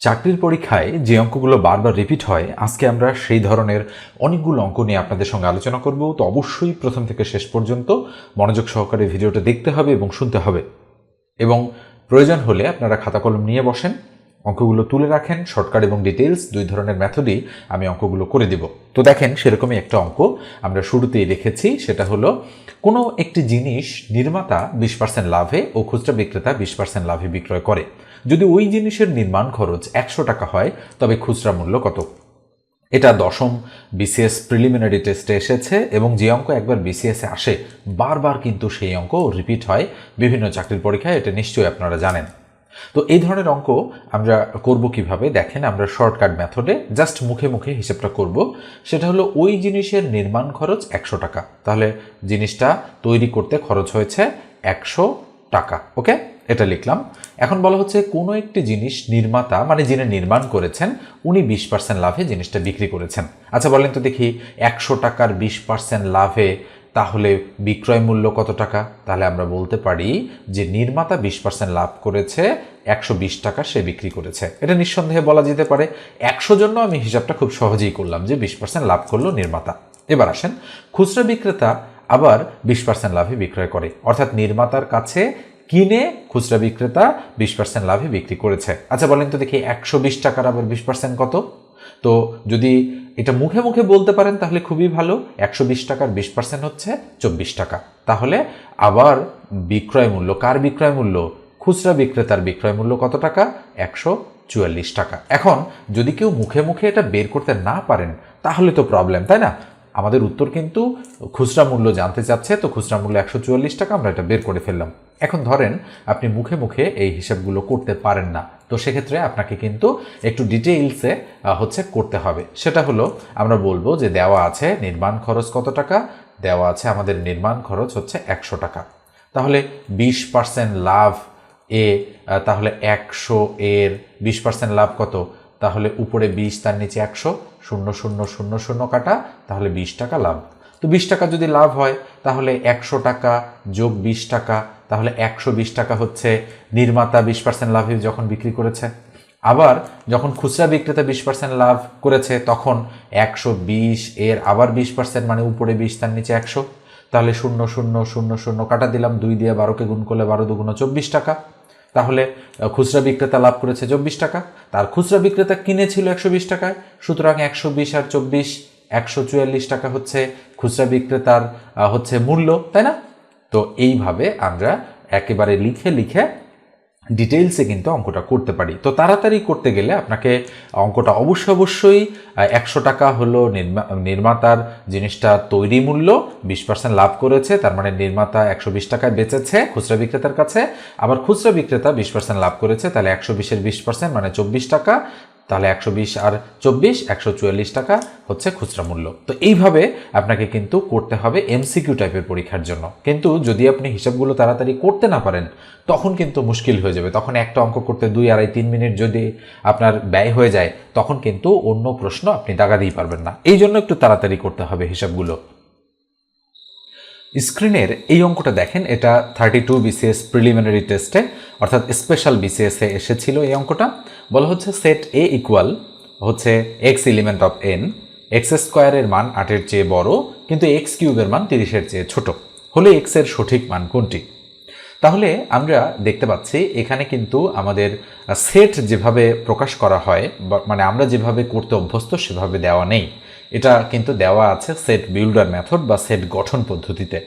চাকরির পরীক্ষায় যে অঙ্কগুলো বারবার রিপিট হয়, আজকে আমরা সেই ধরনের অনেকগুলো অঙ্ক নিয়ে আপনাদের সঙ্গে আলোচনা করব। তো অবশ্যই প্রথম থেকে শেষ পর্যন্ত মনোযোগ সহকারে ভিডিওটা দেখতে হবে এবং শুনতে হবে। এবং প্রয়োজন হলে আপনারা খাতা কলম নিয়ে বসেন, অঙ্কগুলো তুলে রাখেন শর্টকাট এবং ডিটেলস দুই ধরনের মেথডই আমি অঙ্কগুলো করে দিব। তো দেখেন, সেরকমই একটা অঙ্ক আমরা শুরুতেই রেখেছি সেটা হলো, কোনো একটি জিনিস নির্মাতা বিশ পার্সেন্ট লাভে ও খুচরা বিক্রেতা বিশ পার্সেন্ট লাভে বিক্রয় করে। যদি ওই জিনিসের নির্মাণ খরচ একশো টাকা হয়, তবে খুচরা মূল্য কত? এটা দশম বিসিএস প্রিলিমিনারি টেস্টে এসেছে এবং যে অঙ্ক একবার বিসিএসে আসে, বারবার কিন্তু সেই অঙ্ক রিপিট হয়। বিভিন্ন চাকরির পরীক্ষায় এটা নিশ্চয়ই আপনারা জানেন। তো এই ধরনের অঙ্ক আমরা করব কীভাবে? দেখেন আমরা শর্টকাট মেথডে জাস্ট মুখে মুখে হিসেবটা করব। সেটা হলো ওই জিনিসের নির্মাণ খরচ একশো টাকা। তাহলে জিনিসটা তৈরি করতে খরচ হয়েছে একশো টাকা, ওকে? এটা লিখলাম। এখন বলা হচ্ছে কোনো একটি জিনিস নির্মাতা মানে যিনি নির্মাণ করেছেন, উনি বিশ পার্সেন্ট লাভে জিনিসটা বিক্রি করেছেন। আচ্ছা বলেন তো দেখি, একশো টাকার বিশ পার্সেন্ট লাভে তাহলে বিক্রয় মূল্য কত টাকা? তাহলে আমরা বলতে পারি যে নির্মাতা বিশ পার্সেন্ট লাভ করেছে, একশো বিশ টাকা সে বিক্রি করেছে। এটা নিঃসন্দেহে বলা যেতে পারে। একশো জন্য আমি হিসাবটা খুব সহজেই করলাম যে বিশ পার্সেন্ট লাভ করল নির্মাতা। এবার আসেন, খুচরা বিক্রেতা আবার বিশ পার্সেন্ট লাভে বিক্রয় করে। অর্থাৎ নির্মাতার কাছে কিনে খুচরা বিক্রেতা বিশ পার্সেন্ট লাভে বিক্রি করেছে। আচ্ছা বলেন তো দেখি, একশো বিশ টাকার আবার বিশ পার্সেন্ট কত? তো যদি এটা মুখে মুখে বলতে পারেন তাহলে খুবই ভালো, একশো বিশ টাকার বিশ পার্সেন্ট হচ্ছে চব্বিশ টাকা। তাহলে আবার বিক্রয় মূল্য, কার বিক্রয় মূল্য? খুচরা বিক্রেতার বিক্রয় মূল্য কত টাকা? একশো চুয়াল্লিশ টাকা। এখন যদি কেউ মুখে মুখে এটা বের করতে না পারেন, তাহলে তো প্রবলেম তাই না? আমাদের উত্তর কিন্তু খুচরা মূল্য জানতে চাচ্ছে, তো খুচরা মূল্য একশো চুয়াল্লিশ টাকা, আমরা এটা বের করে ফেললাম। এখন ধরেন আপনি মুখে মুখে এই হিসাবগুলো করতে পারেন না, তো সেক্ষেত্রে আপনাকে কিন্তু একটু ডিটেইলসে হচ্ছে করতে হবে। সেটা হলো, আমরা বলব যে দেওয়া আছে নির্মাণ খরচ কত টাকা, দেওয়া আছে আমাদের নির্মাণ খরচ হচ্ছে একশো টাকা। তাহলে বিশ পার্সেন্ট লাভ এ তাহলে একশো এর বিশ পার্সেন্ট লাভ কত? তাহলে উপরে বিশ, তার নিচে একশো, শূন্য শূন্য শূন্য শূন্য কাটা, তাহলে বিশ টাকা লাভ। তো বিশ টাকা যদি লাভ হয়, তাহলে একশো টাকা যোগ বিশ টাকা, তাহলে একশো বিশ টাকা হচ্ছে নির্মাতা বিশ পার্সেন্ট লাভে যখন বিক্রি করেছে। আবার যখন খুচরা বিক্রেতা বিশ পার্সেন্ট লাভ করেছে, তখন একশো বিশ, এর আবার বিশ পার্সেন্ট মানে উপরে বিশ, তার নিচে একশো। তাহলে শূন্য শূন্য শূন্য শূন্য, কাটা দিলাম, দুই দিয়ে বারোকে গুণ করলে বারো দুগুণ চব্বিশ টাকা। তাহলে খুচরা বিক্রেতা লাভ করেছে চব্বিশ টাকা। তার খুচরা বিক্রেতা কিনেছিল একশো বিশ টাকায়, সুতরাং একশো বিশ আর চব্বিশ একশো চুয়াল্লিশ টাকা হচ্ছে খুচরা বিক্রেতার হচ্ছে মূল্য, তাই না? তো এইভাবে আমরা একেবারে লিখে লিখে ডিটেলসে কিন্তু অঙ্কটা করতে পারি। তো তাড়াতাড়ি করতে গেলে আপনাকে অঙ্কটা অবশ্যই অবশ্যই একশো টাকা হলো নির্মাতার জিনিসটা তৈরি মূল্য, বিশ পার্সেন্ট লাভ করেছে, তার মানে নির্মাতা একশো বিশ টাকায় বেচেছে খুচরা বিক্রেতার কাছে। আবার খুচরা বিক্রেতা বিশ পার্সেন্ট লাভ করেছে, তাহলে একশো বিশের বিশ পার্সেন্ট মানে চব্বিশ টাকা। তাহলে একশো বিশ আর চব্বিশ, একশো টাকা হচ্ছে খুচরা মূল্য। তো এইভাবে আপনাকে কিন্তু করতে হবে এমসিকিউ টাইপের পরীক্ষার জন্য। কিন্তু যদি আপনি হিসাবগুলো তাড়াতাড়ি করতে না পারেন, তখন কিন্তু মুশকিল হয়ে যাবে। তখন একটা অঙ্ক করতে দুই, আড়াই, তিন মিনিট যদি আপনার ব্যয় হয়ে যায়, তখন কিন্তু অন্য প্রশ্ন আপনি দাগা দিয়ে পারবেন না। এই জন্য একটু তাড়াতাড়ি করতে হবে হিসাবগুলো। স্ক্রিনের এই অঙ্কটা দেখেন, এটা থার্টি টু বিসিএস প্রিলিমিনারি টেস্টে অর্থাৎ স্পেশাল বিসিএসে এসেছিল এই অঙ্কটা। বলা হচ্ছে সেট এ ইকুয়াল হচ্ছে X element of N X স্কোয়ারের মান আটের চেয়ে বড়, কিন্তু এক্স কিউবের মান তিরিশের চেয়ে ছোট। হলে এক্সের সঠিক মান কোনটি? তাহলে আমরা দেখতে পাচ্ছি, এখানে কিন্তু আমাদের সেট যেভাবে প্রকাশ করা হয় মানে আমরা যেভাবে করতে অভ্যস্ত সেভাবে দেওয়া নেই। এটা কিন্তু দেওয়া আছে সেট বিল্ডার মেথড বা সেট গঠন পদ্ধতিতে।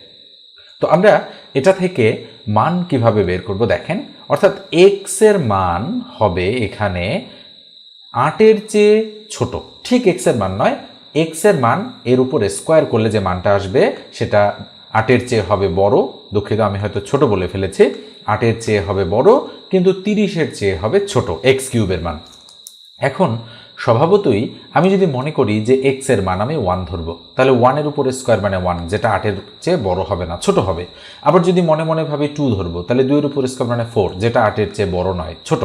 তো আমরা এটা থেকে মান কীভাবে বের করব দেখেন। অর্থাৎ এক্সের মান হবে এখানে আটের চেয়ে ছোট। ঠিক এক্সের মান নয় এক্সের মান এর উপরে স্কোয়ার করলে যে মানটা আসবে সেটা আটের চেয়ে হবে বড়। দুঃখিত, আমি হয়তো ছোট বলে ফেলেছি। আটের চেয়ে হবে বড়, কিন্তু তিরিশের চেয়ে হবে ছোট এক্স কিউবের মান। এখন স্বভাবতই আমি যদি মনে করি যে এক্সের মান আমি ওয়ান ধরবো, তাহলে ওয়ানের উপরে স্কোয়ার মানে ওয়ান যেটা আটের চেয়ে বড় হবে না, ছোট হবে। আবার যদি মনে মনে ভাবে টু ধরবো, তাহলে দুইয়ের উপরে স্কোয়ার মানে ফোর যেটা আটের চেয়ে বড় নয়, ছোট।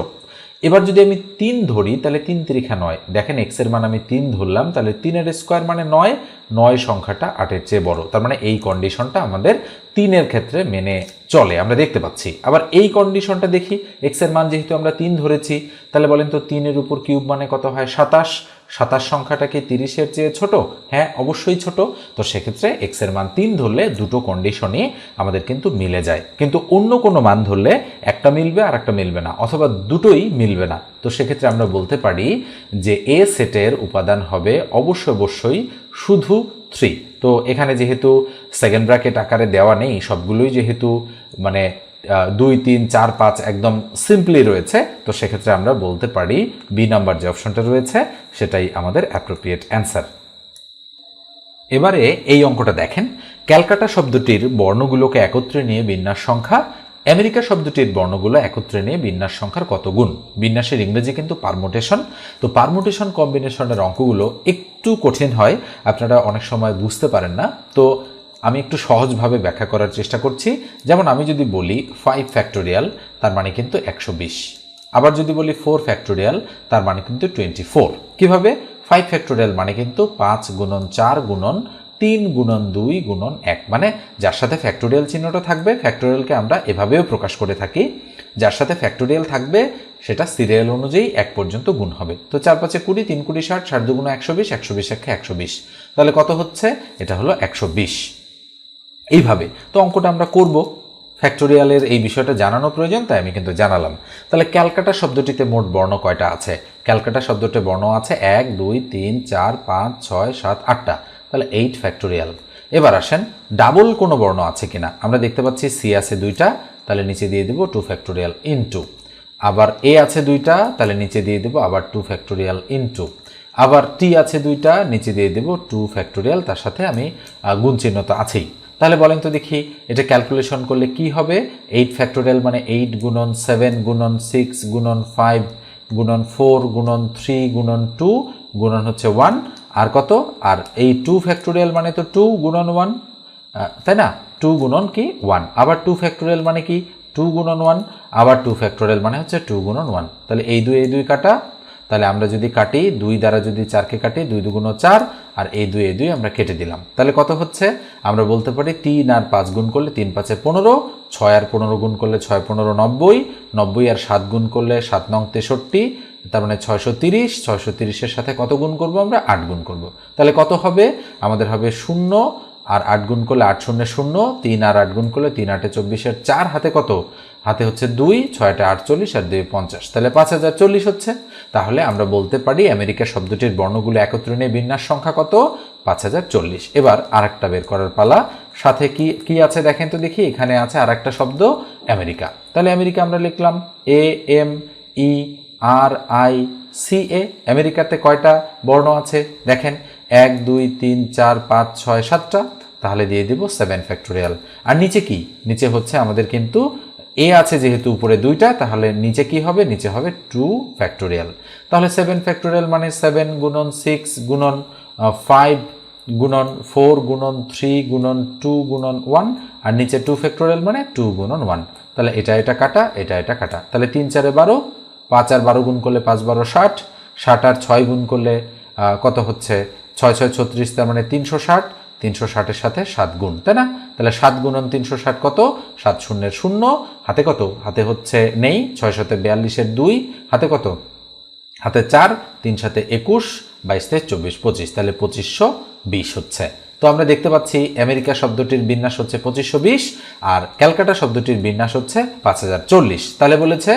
এবার যদি আমি তিন ধরি, তাহলে তিন তিরিখা নয়। দেখেন এক্সের মান আমি তিন ধরলাম, তাহলে তিনের স্কোয়ার মানে নয় নয় সংখ্যাটা আটের চেয়ে বড়। তার মানে এই কন্ডিশনটা আমাদের তিনের ক্ষেত্রে মেনে চলে, আমরা দেখতে পাচ্ছি। আবার এই কন্ডিশনটা দেখি এক্সের মান যেহেতু আমরা তিন ধরেছি, তাহলে বলেন তো তিনের উপর কিউব মানে কত হয়? সাতাশ। সাতাশ সংখ্যাটা কি তিরিশের চেয়ে ছোট? হ্যাঁ অবশ্যই ছোট। তো সেক্ষেত্রে এক্সের মান তিন ধরলে দুটো কন্ডিশনই আমাদের কিন্তু মিলে যায়। কিন্তু অন্য কোনো মান ধরলে একটা মিলবে আর একটা মিলবে না, অথবা দুটোই মিলবে না। তো সেক্ষেত্রে আমরা বলতে পারি যে এ সেটের উপাদান হবে অবশ্যই অবশ্যই শুধু থ্রি তো এখানে যেহেতু সেকেন্ড ব্র্যাকেট আকারে দেওয়া নেই, সবগুলোই যেহেতু মানে দুই, তিন, চার, পাঁচ একদম সিম্পলি রয়েছে, তো সেক্ষেত্রে আমরা বলতে পারি বি নাম্বার যে অপশনটা রয়েছে, সেটাই আমাদের অ্যাপ্রোপ্রিয়েট অ্যান্সার এবারে এই অঙ্কটা দেখেন। ক্যালকাটা শব্দটির বর্ণগুলোকে একত্রে নিয়ে বিন্যাস সংখ্যা, আমেরিকা শব্দটির বর্ণগুলো একত্রে নিয়ে বিন্যাস সংখ্যার কত গুণ? বিন্যাসের ইংরেজি কিন্তু পারমোটেশন তো পারমোটেশন কম্বিনেশনের অঙ্কগুলো একটু কঠিন হয়, আপনারা অনেক সময় বুঝতে পারেন না। তো আমি একটু সহজভাবে ব্যাখ্যা করার চেষ্টা করছি। যেমন আমি যদি বলি ফাইভ ফ্যাক্টোরিয়াল তার মানে কিন্তু একশো বিশ। আবার যদি বলি ফোর ফ্যাক্টোরিয়াল তার মানে কিন্তু টোয়েন্টি ফোর কীভাবে? ফাইভ ফ্যাক্টোরিয়াল মানে কিন্তু পাঁচ গুণন চার গুণন তিন গুণন দুই গুণন এক। মানে যার সাথে ফ্যাক্টোরিয়াল চিহ্নটা থাকবে ফ্যাক্টোরিয়ালকে আমরা এভাবেও প্রকাশ করে থাকি। যার সাথে ফ্যাক্টোরিয়াল থাকবে, সেটা সিরিয়াল অনুযায়ী এক পর্যন্ত গুণ হবে। তো চার পাঁচে কুড়ি, তিন কুড়ি ষাট ষাট দুগুণ একশো বিশ একশো বিশ একে একশো বিশ। তাহলে কত হচ্ছে? এটা হলো একশো বিশ। এইভাবে। তো অঙ্কটা আমরা করব। ফ্যাক্টোরিয়ালের এই বিষয়টা জানানো প্রয়োজন, তাই আমি কিন্তু জানালাম। তাহলে ক্যালকাটা শব্দটিতে মোট বর্ণ কয়টা আছে? ক্যালকাটা শব্দটি বর্ণ আছে এক, দুই, তিন, চার, পাঁচ, ছয়, সাত, আটটা। তাহলে এইট ফ্যাক্টোরিয়াল এবার আসেন ডাবল কোনো বর্ণ আছে কিনা? আমরা দেখতে পাচ্ছি সি আছে দুইটা, তাহলে নিচে দিয়ে দেবো টু ফ্যাক্টোরিয়াল ইনটু আবার এ আছে দুইটা, তাহলে নিচে দিয়ে দেবো আবার টু ফ্যাক্টোরিয়াল ইনটু আবার টি আছে দুইটা, নিচে দিয়ে দেবো টু ফ্যাক্টোরিয়াল তার সাথে আমি গুণ তো আছেই। তাহলে বলেন তো দেখি, এটা ক্যালকুলেশন করলে কি হবে? এইট ফ্যাক্টোরিয়াল মানে এইট গুণন সেভেন গুণন সিক্স গুণন ফাইভ গুণন ফোর গুণন থ্রি গুণন টু গুণন হচ্ছে ওয়ান আর কত? আর এই টু ফ্যাক্টোরিয়াল মানে তো টু গুণন ওয়ান তাই না? টু গুণন কি? ওয়ান আবার টু ফ্যাক্টোরিয়াল মানে কি? টু গুণন ওয়ান আবার টু ফ্যাক্টোরিয়াল মানে হচ্ছে টু গুণন ওয়ান তাহলে এই দুই এই দুই কাটা তাহলে আমরা যদি কাটি, দুই দ্বারা যদি চারকে কাটি, দুই দুগুণ চার, আর এই দুই এই দুই আমরা কেটে দিলাম। তাহলে কত হচ্ছে? আমরা বলতে পারি তিন আর পাঁচ গুণ করলে তিন পাঁচে পনেরো, ছয় আর পনেরো গুণ করলে ছয়, পনেরো, নব্বই নব্বই আর সাত গুণ করলে সাত নং তেষট্টি, তার মানে ছয়শো তিরিশ, ছয়শো তিরিশের সাথে কত গুণ করব আমরা? আট গুণ করব। তাহলে কত হবে? আমাদের হবে শূন্য আর আট গুণ করলে আট শূন্য শূন্য, তিন আর আট গুণ করলে তিন আটে চব্বিশের চার, হাতে কত? হাতে হচ্ছে দুই, ছয়টা আটচল্লিশ আর দুই পঞ্চাশ। তাহলে পাঁচ হাজার চল্লিশ হচ্ছে। তাহলে আমরা বলতে পারি আমেরিকা শব্দটির বর্ণগুলো একত্রে নিয়ে বিন্যাস সংখ্যা কত? পাঁচ হাজার চল্লিশ। এবার আরেকটা বের করার পালা। সাথে কি কি আছে দেখেন তো দেখি। এখানে আছে আরেকটা শব্দ, আমেরিকা। তাহলে আমেরিকা আমরা লিখলাম A, M, E, R, I, C, A. আমেরিকাতে কয়টা বর্ণ আছে? দেখেন এক, দুই, তিন, চার, পাঁচ, ছয়, সাতটা, তাহলে দিয়ে দিব সেভেন ফ্যাক্টোরিয়াল আর নিচে কি? নিচে হচ্ছে আমাদের কিন্তু এ আছে যেহেতু উপরে দুইটা, তাহলে নিচে কি হবে? নিচে হবে টু ফ্যাক্টোরিয়াল তাহলে সেভেন ফ্যাক্টোরিয়াল মানে সেভেন গুণন সিক্স গুণন ফাইভ গুণন ফোর গুণন থ্রি গুণন টু গুণন ওয়ান আর নিচে টু ফ্যাক্টোরিয়াল মানে টু গুণন ওয়ান তাহলে এটা এটা কাটা, এটা এটা কাটা। তাহলে তিন চারে বারো, পাঁচ আর বারো গুণ করলে পাঁচ বারো ষাট ষাট আর ছয় গুণ করলে কত হচ্ছে? ছয় ছয় ছত্রিশ, তার মানে তিনশো ষাট, তিনশো ষাটের সাথে সাত গুণ, তাই না? তাহলে সাত গুণন তিনশো ষাট কত? সাত শূন্যের শূন্য, হাতে কত? হাতে হচ্ছে নেই ছয় সাথে বিয়াল্লিশের দুই, হাতে কত? হাতে চার তিন সাথে একুশ বাইশ থেকে চব্বিশ, পঁচিশ, তাহলে পঁচিশশো বিশ হচ্ছে। তো আমরা দেখতে পাচ্ছি আমেরিকা শব্দটির বিন্যাস হচ্ছে পঁচিশশো বিশ আর ক্যালকাটা শব্দটির বিন্যাস হচ্ছে পাঁচ হাজার চল্লিশ। তাহলে বলেছে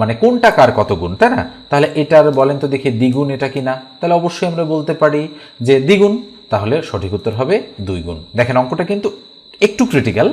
মানে কোনটা কার কত গুণ তাই না? তাহলে এটার বলেন তো দেখি দ্বিগুণ এটা কি না তাহলে অবশ্যই আমরা বলতে পারি যে দ্বিগুণ, তাহলে সঠিক উত্তর হবে দুই গুণ। দেখেন অঙ্কটা কিন্তু একটু ক্রিটিক্যাল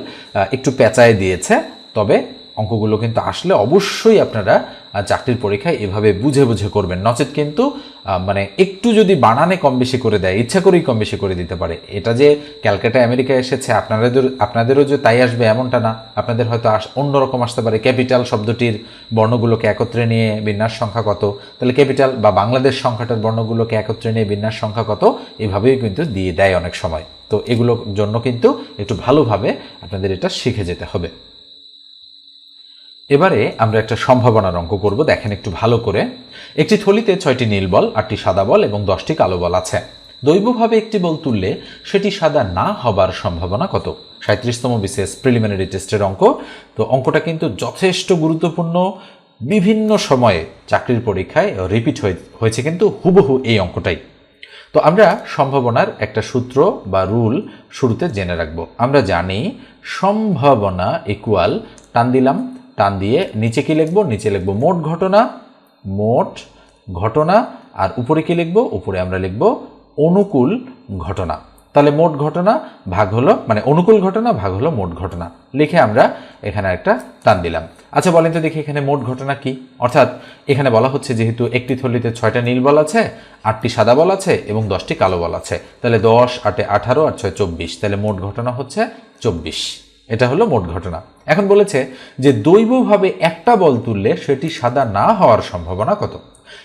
একটু পেঁচায় দিয়েছে, তবে অঙ্কগুলো কিন্তু আসলে অবশ্যই আপনারা চাকরির পরীক্ষায় এভাবে বুঝে বুঝে করবেন। নচেত কিন্তু মানে একটু যদি বানানে কম বেশি করে দেয়, ইচ্ছা করেই কম বেশি করে দিতে পারে। এটা যে ক্যালকাটা আমেরিকা এসেছে আপনাদের আপনাদেরও যে তাই আসবে এমনটা না। আপনাদের হয়তো আস- অন্যরকম আসতে পারে। ক্যাপিটাল শব্দটির বর্ণগুলোকে একত্রে নিয়ে বিন্যাস সংখ্যা কত? তাহলে ক্যাপিটাল বা বাংলাদেশ সংখ্যাটার বর্ণগুলোকে একত্রে নিয়ে বিন্যাস সংখ্যা কত? এভাবেই কিন্তু দিয়ে দেয় অনেক সময়। তো এগুলোর জন্য কিন্তু একটু ভালোভাবে আপনাদের এটা শিখে যেতে হবে। এবারে আমরা একটা সম্ভাবনার অঙ্ক করব, দেখেন একটু ভালো করে। একটি থলিতে ছয়টি নীল বল, আটটি সাদা বল এবং দশটি কালো বল আছে। দৈবভাবে একটি বল তুললে সেটি সাদা না হবার সম্ভাবনা কত? সাঁত্রিশতম বিশেষ প্রিলিমিনারি টেস্টের অঙ্ক। তো অঙ্কটা কিন্তু যথেষ্ট গুরুত্বপূর্ণ। বিভিন্ন সময়ে চাকরির পরীক্ষায় রিপিট হয়েছে কিন্তু হুবহু এই অঙ্কটাই। তো আমরা সম্ভাবনার একটা সূত্র বা রুল শুরুতে জেনে রাখব। আমরা জানি, সম্ভাবনা ইকুয়াল টান দিলাম। টান দিয়ে নিচে কি লিখব? নিচে লিখব মোট ঘটনা মোট ঘটনা, আর উপরে কি লিখব? উপরে আমরা লিখব অনুকূল ঘটনা। তাহলে মোট ঘটনা ভাগ হলো মানে অনুকূল ঘটনা ভাগ হলো মোট ঘটনা। লিখে আমরা এখানে একটা টান দিলাম। আচ্ছা বলেন তো দেখি এখানে মোট ঘটনা কি? অর্থাৎ এখানে বলা হচ্ছে যেহেতু একটি থলিতে ছয়টা নীল বল আছে, আটটি সাদা বল আছে এবং দশটি কালো বল আছে। তাহলে দশ আটে আঠারো আর ছয় চব্বিশ। তাহলে মোট ঘটনা হচ্ছে চব্বিশ। এটা হলো মোট ঘটনা। এখন বলেছে যে দৈবভাবে একটা বল তুললে সেটি সাদা না হওয়ার সম্ভাবনা কত?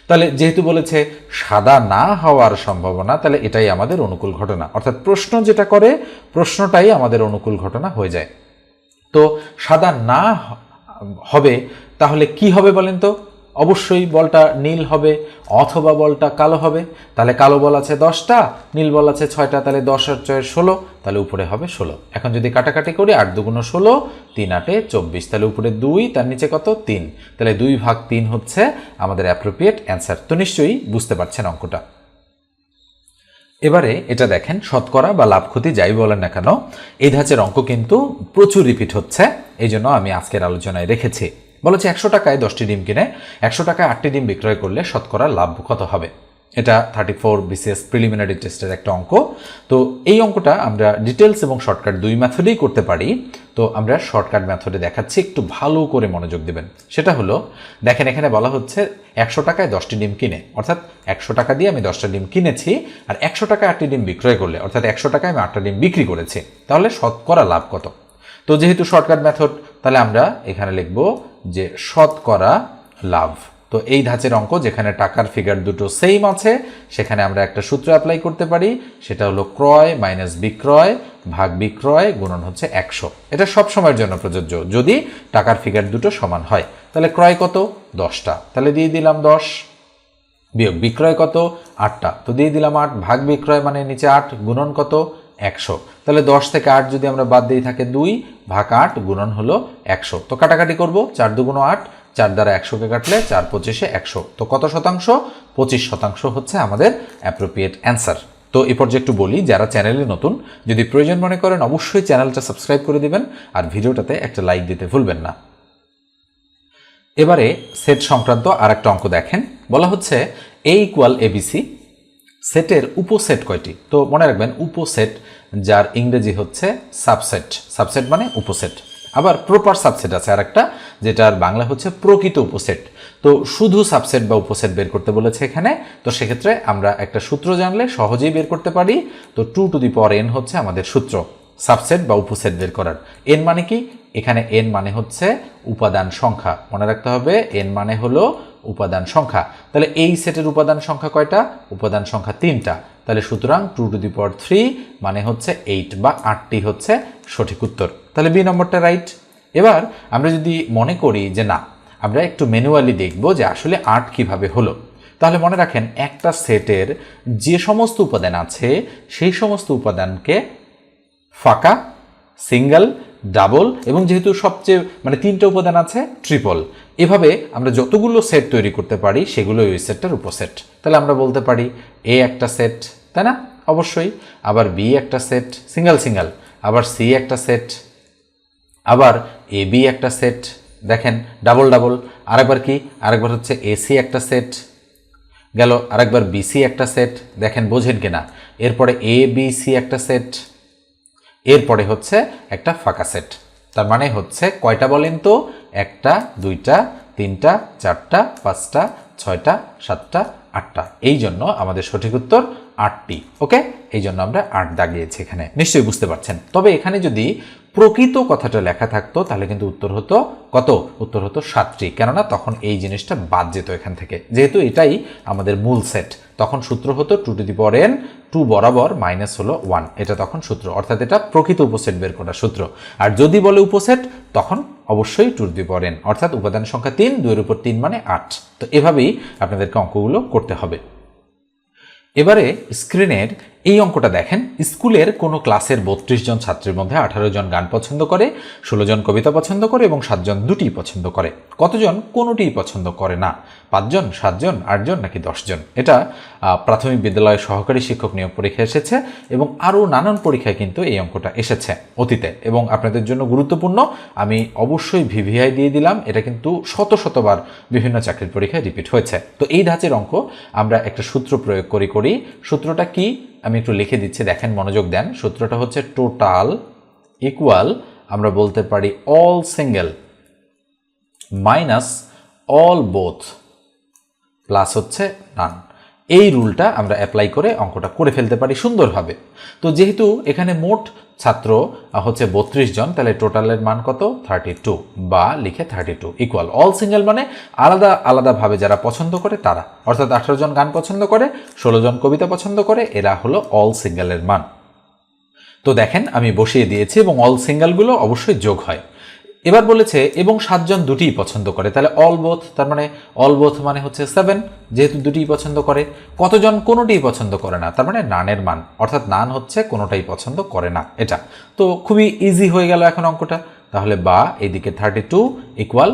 তাহলে যেহেতু বলেছে সাদা না হওয়ার সম্ভাবনা, তাহলে এটাই আমাদের অনুকূল ঘটনা। অর্থাৎ প্রশ্ন যেটা করে, প্রশ্নটাই আমাদের অনুকূল ঘটনা হয়ে যায়। তো সাদা না হবে, তাহলে কি হবে বলেন তো? অবশ্যই বলটা নীল হবে অথবা বলটা কালো হবে। তাহলে কালো বল আছে দশটা, নীল বল আছে ছয়টা, তাহলে দশ আর ছয়ের ষোলো, তাহলে উপরে হবে ষোলো। এখন যদি কাটাকাটি করি আট দুগুণ ষোলো, তিন আটে চব্বিশ, তাহলে উপরে দুই, তার নিচে কত? তিন। তাহলে দুই ভাগ তিন হচ্ছে আমাদের অ্যাপ্রোপ্রিয়েট অ্যান্সার তো নিশ্চয়ই বুঝতে পারছেন অঙ্কটা। এবারে এটা দেখেন, শতকরা বা লাভ ক্ষতি যাই বলেন না কেন, এই ধাঁচের অঙ্ক কিন্তু প্রচুর রিপিট হচ্ছে, এই জন্য আমি আজকের আলোচনায় রেখেছি। বলেছে একশো টাকায় দশটি ডিম কিনে, একশো টাকায় আটটি ডিম বিক্রয় করলে শতকরা লাভ কত হবে। এটা থার্টি ফোর বিসিএস প্রিলিমিনারি টেস্টের একটা অঙ্ক। তো এই অঙ্কটা আমরা ডিটেলস এবং শর্টকাট দুই মেথডেই করতে পারি। তো আমরা শর্টকাট মেথডে দেখাচ্ছি, একটু ভালো করে মনোযোগ দেবেন। সেটা হলো, দেখেন এখানে বলা হচ্ছে একশো টাকায় দশটি ডিম কিনে। অর্থাৎ একশো টাকা দিয়ে আমি দশটা ডিম কিনেছি, আর একশো টাকায় আটটি ডিম বিক্রয় করলে, অর্থাৎ একশো টাকায় আমি আটটা ডিম বিক্রি করেছি, তাহলে শতকরা লাভ কত তো যেহেতু শর্টকাট মেথড তাহলে আমরা এখানে লিখব যে শতকরা লাভ। তো এই ধাঁচের অঙ্ক, যেখানে টাকার ফিগার দুটো সেম আছে, সেখানে আমরা একটা সূত্র অ্যাপ্লাই করতে পারি, সেটা হলো ক্রয় মাইনাস বিক্রয় ভাগ বিক্রয় গুণন হচ্ছে একশো। এটা সব সময়ের জন্য প্রযোজ্য, যদি টাকার ফিগার দুটো সমান হয়। তাহলে ক্রয় কত? দশটা। তাহলে দিয়ে দিলাম দশ। বিয়োগ বিক্রয় কত? আটটা। তো দিয়ে দিলাম আট। ভাগ বিক্রয় মানে নিচে আট, গুণন কত? একশো। তাহলে দশ থেকে আট যদি আমরা বাদ দিয়ে থাকে দুই, ভাগ আট গুণন হলো একশো। তো কাটাকাটি করব, চার দুগুণ আট, চার দ্বারা একশোকে কাটলে চার পঁচিশে একশো। তো কত শতাংশ? পঁচিশ শতাংশ হচ্ছে আমাদের অ্যাপ্রোপ্রিয়েট অ্যান্সার তো এ পর্যায়ে একটু বলি, যারা চ্যানেলে নতুন, যদি প্রয়োজন মনে করেন অবশ্যই চ্যানেলটা সাবস্ক্রাইব করে দিবেন আর ভিডিওটাতে একটা লাইক দিতে ভুলবেন না। এবারে সেট সংক্রান্ত আর একটা অঙ্ক দেখেন। বলা হচ্ছে এ ইকুয়াল এবিসি সেটের উপসেট কয়টি? তো মনে রাখবেন উপসেট, যার ইংরেজি হচ্ছে সাবসেট সাবসেট মানে উপসেট। আবার প্রপার সাবসেট আছে আর একটা যেটার বাংলা হচ্ছে প্রকৃত উপসেট। তো শুধু সাবসেট বা উপসেট বের করতে বলেছে এখানে, তো সেক্ষেত্রে আমরা একটা সূত্র জানলে সহজেই বের করতে পারি। তো two to the power N হচ্ছে আমাদের সূত্র সাবসেট বা উপসেট বের করার। এন মানে কি? এখানে এন মানে হচ্ছে উপাদান সংখ্যা। মনে রাখতে হবে এন মানে হলো উপাদান সংখ্যা। তাহলে এই সেটের উপাদান সংখ্যা কয়টা? উপাদান সংখ্যা তিনটা। তাহলে সুতরাং two to the power three মানে হচ্ছে এইট বা আটটি হচ্ছে সঠিক উত্তর। তাহলে বি নম্বরটা রাইট। এবার আমরা যদি মনে করি যে না, আমরা একটু ম্যানুয়ালি দেখব যে আসলে আট কীভাবে হলো। তাহলে মনে রাখেন একটা সেটের যে সমস্ত উপাদান আছে, সেই সমস্ত উপাদানকে ফাঁকা, সিঙ্গেল, ডাবল এবং যেহেতু সবচেয়ে মানে তিনটা উপাদান আছে, ট্রিপল। এভাবে আমরা যতগুলো সেট তৈরি করতে পারি, সেগুলো ওই সেটটার উপসেট। তাহলে আমরা বলতে পারি এ একটা সেট তাই না? অবশ্যই। আবার বি একটা সেট সিঙ্গেল সিঙ্গেল আবার সি একটা সেট আবার এ বি একটা সেট দেখেন ডাবল ডাবল আরেকবার কি? আরেকবার হচ্ছে এসি একটা সেট গেল, আরেকবার বিসি একটা সেট দেখেন, বোঝেন কিনা? এরপরে এ বি সি একটা সেট এরপরে হচ্ছে একটা ফাঁকা সেট তার মানে হচ্ছে কয়টা বলেন তো? একটা, দুইটা, তিনটা, চারটা, পাঁচটা, ছয়টা, সাতটা, আটটা। এই জন্য আমাদের সঠিক উত্তর আটটি, ওকে? এই জন্য আমরা আট দাগিয়েছি এখানে। নিশ্চয়ই বুঝতে পারছেন। তবে এখানে যদি প্রকৃত কথাটা লেখা থাকতো, তাহলে কিন্তু উত্তর হতো কত? উত্তর হতো সাতটি। কেননা তখন এই জিনিসটা বাদ যেত এখান থেকে। যেহেতু এটাই আমাদের মূল সেট, তখন সূত্র হতো two to the power N, two বরাবর মাইনাস হলো ওয়ান। এটা তখন সূত্র। অর্থাৎ এটা প্রকৃত উপসেট বের করার সূত্র। আর যদি বলে উপসেট তখন অবশ্যই দি পড়েন। অর্থাৎ উপাদান সংখ্যা তিন, দুইয়ের উপর তিন মানে আট। তো এভাবেই আপনাদেরকে অঙ্কগুলো করতে হবে। এবারে স্ক্রিনের এই অঙ্কটা দেখেন, স্কুলের কোনো ক্লাসের বত্রিশ জন ছাত্রের মধ্যে আঠারো জন গান পছন্দ করে, ষোলো জন কবিতা পছন্দ করে এবং সাতজন দুটি পছন্দ করে। কতজন? কোনোটিই পছন্দ করে না। পাঁচজন সাতজন আটজন নাকি দশজন এটা প্রাথমিক বিদ্যালয়ের সহকারী শিক্ষক নিয়োগ পরীক্ষা এসেছে এবং আরও নানান পরীক্ষায় কিন্তু এই অঙ্কটা এসেছে অতীতে। এবং আপনাদের জন্য গুরুত্বপূর্ণ, আমি অবশ্যই ভিভিআই দিয়ে দিলাম, এটা কিন্তু শত শতবার বিভিন্ন চাকরির পরীক্ষায় রিপিট হয়েছে। তো এই ধাঁচের অঙ্ক আমরা একটা সূত্র প্রয়োগ করি করি। সূত্রটা কি? আমি একটু লিখে দিচ্ছি, দেখেন মনোযোগ দেন। সূত্রটা হচ্ছে টোটাল ইকুয়াল আমরা বলতে পারি all single minus all both plus হচ্ছে নান এই রুলটা আমরা অ্যাপ্লাই করে অঙ্কটা করে ফেলতে পারি সুন্দরভাবে। তো যেহেতু এখানে মোট ছাত্র হচ্ছে বত্রিশ জন, তাহলে টোটালের মান কত? থার্টি টু বা লিখে thirty two equal all single মানে আলাদা আলাদাভাবে যারা পছন্দ করে তারা। অর্থাৎ আঠারো জন গান পছন্দ করে, ষোলো জন কবিতা পছন্দ করে, এরা হলো অল সিঙ্গেলের মান। তো দেখেন আমি বসিয়ে দিয়েছি এবং অল সিঙ্গেলগুলো অবশ্যই যোগ হয়। এবার বলেছে, এবং সাতজন দুটিই পছন্দ করে। তাহলে অল বোথ তার মানে অল বোথ মানে হচ্ছে সেভেন যেহেতু দুটিই পছন্দ করে। কতজন কোনোটিই পছন্দ করে না, তার মানে নানের মান। অর্থাৎ নান হচ্ছে কোনোটাই পছন্দ করে না, এটা। তো খুবই ইজি হয়ে গেল এখন অঙ্কটা। তাহলে বা এদিকে থার্টি টু ইকুয়াল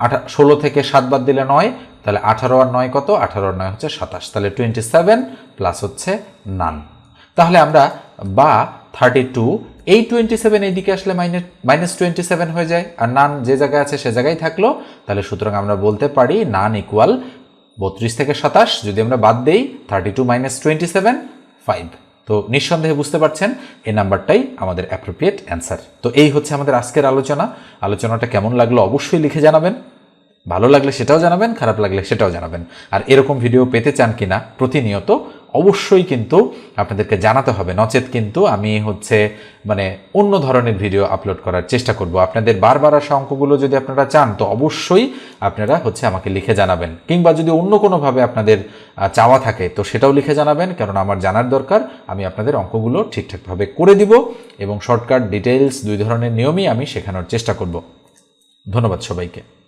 আঠা, ষোলো থেকে সাত বাদ দিলে নয়, তাহলে আঠারো আর নয় কত? আঠারো আর নয় হচ্ছে সাতাশ। তাহলে টোয়েন্টি সেভেন প্লাস হচ্ছে নান। তাহলে আমরা বা থার্টি টু এই টোয়েন্টি সেভেন এইদিকে আসলে মাইনাস মাইনাস টোয়েন্টি সেভেন হয়ে যায়, আর নান যে জায়গায় আছে সে জায়গায় থাকল, তাহলে সুতরাং আমরা বলতে পারি নান ইকুয়াল বত্রিশ থেকে সাতাশ, যদি আমরা বাদ দেই thirty two minus twenty seven five তো নিঃসন্দেহে বুঝতে পারছেন, এই নাম্বারটাই আমাদের অ্যাপ্রোপ্রিয়েট অ্যান্সার তো এই হচ্ছে আমাদের আজকের আলোচনা। আলোচনাটা কেমন লাগল অবশ্যই লিখে জানাবেন। ভালো লাগলে সেটাও জানাবেন, খারাপ লাগলে সেটাও জানাবেন। আর এরকম ভিডিও পেতে চান কিনা, প্রতিনিয়ত অবশ্যই কিন্তু আপনাদেরকে জানাতে হবে। নচেত কিন্তু আমি হচ্ছে মানে অন্য ধরনের ভিডিও আপলোড করার চেষ্টা করব। আপনাদের বারবার আসা অঙ্কগুলো যদি আপনারা চান, তো অবশ্যই আপনারা হচ্ছে আমাকে লিখে জানাবেন। কিংবা যদি অন্য কোনোভাবে আপনাদের চাওয়া থাকে, তো সেটাও লিখে জানাবেন, কারণ আমার জানার দরকার। আমি আপনাদের অঙ্কগুলো ঠিকঠাকভাবে করে দিব এবং শর্টকাট ডিটেলস দুই ধরনের নিয়মই আমি শেখানোর চেষ্টা করব। ধন্যবাদ সবাইকে।